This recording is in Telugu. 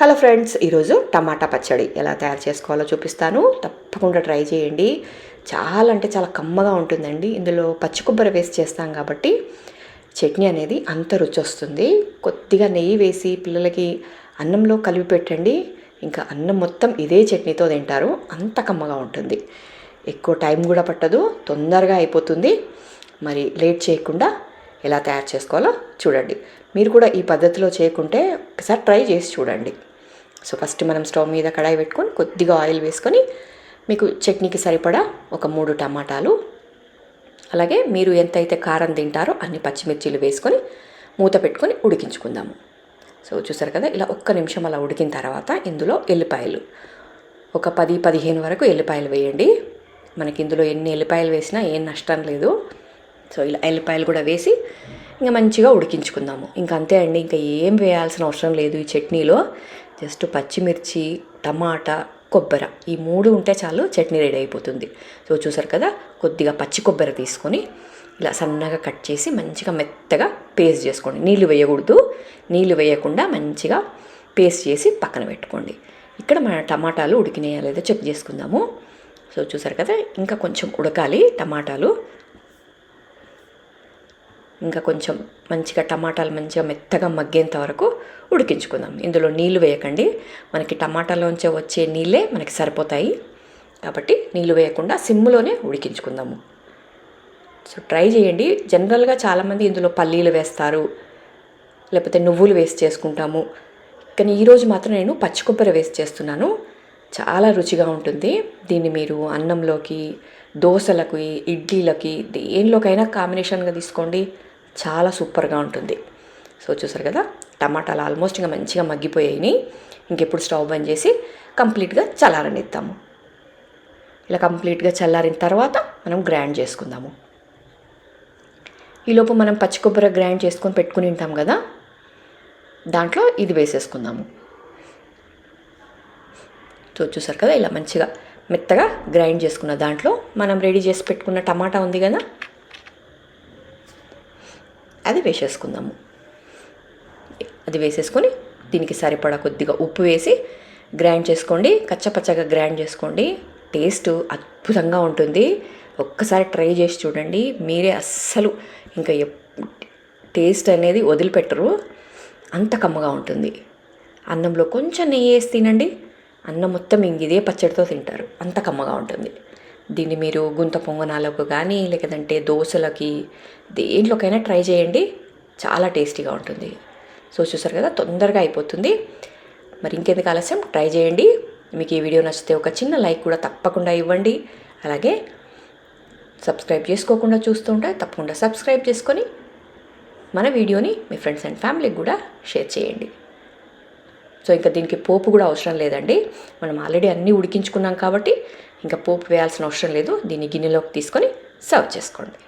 హలో ఫ్రెండ్స్ ఈరోజు టమాటా పచ్చడి ఎలా తయారు చేసుకోవాలో చూపిస్తాను. తప్పకుండా ట్రై చేయండి. చాలా అంటే చాలా కమ్మగా ఉంటుందండి. ఇందులో పచ్చి కొబ్బరి వేసి చేస్తాం కాబట్టి చట్నీ అనేది అంత రుచి వస్తుంది. కొద్దిగా నెయ్యి వేసి పిల్లలకి అన్నంలో కలిపి పెట్టండి. ఇంకా అన్నం మొత్తం ఇదే చట్నీతో తింటారు. అంత కమ్మగా ఉంటుంది. ఎక్కువ టైం కూడా పట్టదు. తొందరగా అయిపోతుంది. మరి లేట్ చేయకుండా ఎలా తయారు చేసుకోవాలో చూడండి. మీరు కూడా ఈ పద్ధతిలో చేయకుంటే ఒకసారి ట్రై చేసి చూడండి. సో ఫస్ట్ మనం స్టవ్ మీద కడాయి పెట్టుకొని కొద్దిగా ఆయిల్ వేసుకొని మీకు చట్నీకి సరిపడా ఒక మూడు టమాటాలు అలాగే మీరు ఎంతైతే కారం తింటారో అన్ని పచ్చిమిర్చీలు వేసుకొని మూత పెట్టుకొని ఉడికించుకుందాము. సో చూసారు కదా ఇలా ఒక్క నిమిషం అలా ఉడికిన తర్వాత ఇందులో ఎల్లిపాయలు. ఒక పది పదిహేను వరకు ఎల్లిపాయలు వేయండి. మనకి ఇందులో ఎన్ని ఎల్లిపాయలు వేసినా ఏం నష్టం లేదు. సో ఇలా ఎల్లిపాయలు కూడా వేసి ఇంకా మంచిగా ఉడికించుకుందాము. ఇంకా అంతే అండి ఇంకా ఏం వేయాల్సిన అవసరం లేదు ఈ చట్నీలో. జస్ట్ పచ్చిమిర్చి టమాటా కొబ్బరి. ఈ మూడు ఉంటే చాలు చట్నీ రెడీ అయిపోతుంది. సో చూసారు కదా? కొద్దిగా పచ్చి కొబ్బరి తీసుకొని ఇలా సన్నగా కట్ చేసి మంచిగా మెత్తగా పేస్ట్ చేసుకోండి. నీళ్ళు వేయకూడదు. నీళ్ళు వేయకుండా మంచిగా పేస్ట్ చేసి పక్కన పెట్టుకోండి. ఇక్కడ మన టమాటాలు ఉడికినాయా లేదో చెక్ చేసుకుందాము. సో చూసారు కదా? ఇంకా కొంచెం ఉడకాలి టమాటాలు. ఇంకా కొంచెం మంచిగా టమాటాలు మంచిగా మెత్తగా మగ్గేంత వరకు ఉడికించుకుందాం. ఇందులో నీళ్ళు వేయకండి. మనకి టమాటాలోంచి వచ్చే నీళ్ళే మనకి సరిపోతాయి. కాబట్టి నీళ్ళు వేయకుండా సిమ్లోనే ఉడికించుకుందాము. సో ట్రై చేయండి. జనరల్గా చాలామంది ఇందులో పల్లీలు వేస్తారు. లేకపోతే నువ్వులు వేస్ట్ చేసుకుంటాము. కానీ ఈరోజు మాత్రం నేను పచ్చి కొబ్బరి వేస్ట్ చేస్తున్నాను. చాలా రుచిగా ఉంటుంది. దీన్ని మీరు అన్నంలోకి దోశలకి ఇడ్లీలకి దేనిలోకైనా కాంబినేషన్గా తీసుకోండి. చాలా సూపర్గా ఉంటుంది. సో చూసారు కదా టమాటాలు ఆల్మోస్ట్ ఇంకా మంచిగా మగ్గిపోయాయి. ఇంకెప్పుడు స్టవ్ బంద్ చేసి కంప్లీట్గా చల్లారనిద్దాము. ఇలా కంప్లీట్గా చల్లారిన తర్వాత మనం గ్రైండ్ చేసుకుందాము. ఈలోపు మనం పచ్చి కొబ్బరి గ్రైండ్ చేసుకొని పెట్టుకుని ఉంటాం కదా దాంట్లో ఇది వేసేసుకుందాము. సో చూసారు కదా ఇలా మంచిగా మెత్తగా గ్రైండ్ చేసుకున్న దాంట్లో మనం రెడీ చేసి పెట్టుకున్న టమాటా ఉంది కదా? అది వేసేసుకుందాము. అది వేసేసుకొని దీనికి సరిపడా కొద్దిగా ఉప్పు వేసి గ్రైండ్ చేసుకోండి. కచ్చపచ్చగా గ్రైండ్ చేసుకోండి. టేస్ట్ అద్భుతంగా ఉంటుంది. ఒక్కసారి ట్రై చేసి చూడండి. మీరే అస్సలు ఇంకా టేస్ట్ అనేది వదిలిపెట్టరు. అంత కమ్మగా ఉంటుంది. అన్నంలో కొంచెం నెయ్యి వేసి తినండి. అన్నం మొత్తం ఇంక ఇదే పచ్చడితో తింటారు. అంత కమ్మగా ఉంటుంది. దీన్ని మీరు గుంత పొంగనాలకు కానీ లేకదంటే దోశలకి దేంట్లోకైనా ట్రై చేయండి. చాలా టేస్టీగా ఉంటుంది. సో చూసారు కదా తొందరగా అయిపోతుంది. మరి ఇంకెందుకు ఆలస్యం? ట్రై చేయండి. మీకు ఈ వీడియో నచ్చితే ఒక చిన్న లైక్ కూడా తప్పకుండా ఇవ్వండి. అలాగే సబ్స్క్రైబ్ చేసుకోకుండా చూస్తుంటే తప్పకుండా సబ్స్క్రైబ్ చేసుకొని మన వీడియోని మీ ఫ్రెండ్స్ అండ్ ఫ్యామిలీకి కూడా షేర్ చేయండి. సో ఇంకా దీనికి పోపు కూడా అవసరం లేదండి. మనం ఆల్రెడీ అన్నీ ఉడికించుకున్నాం కాబట్టి ఇంకా పోపు వేయాల్సిన అవసరం లేదు. దీన్ని గిన్నెలోకి తీసుకొని సర్వ్ చేసుకోండి.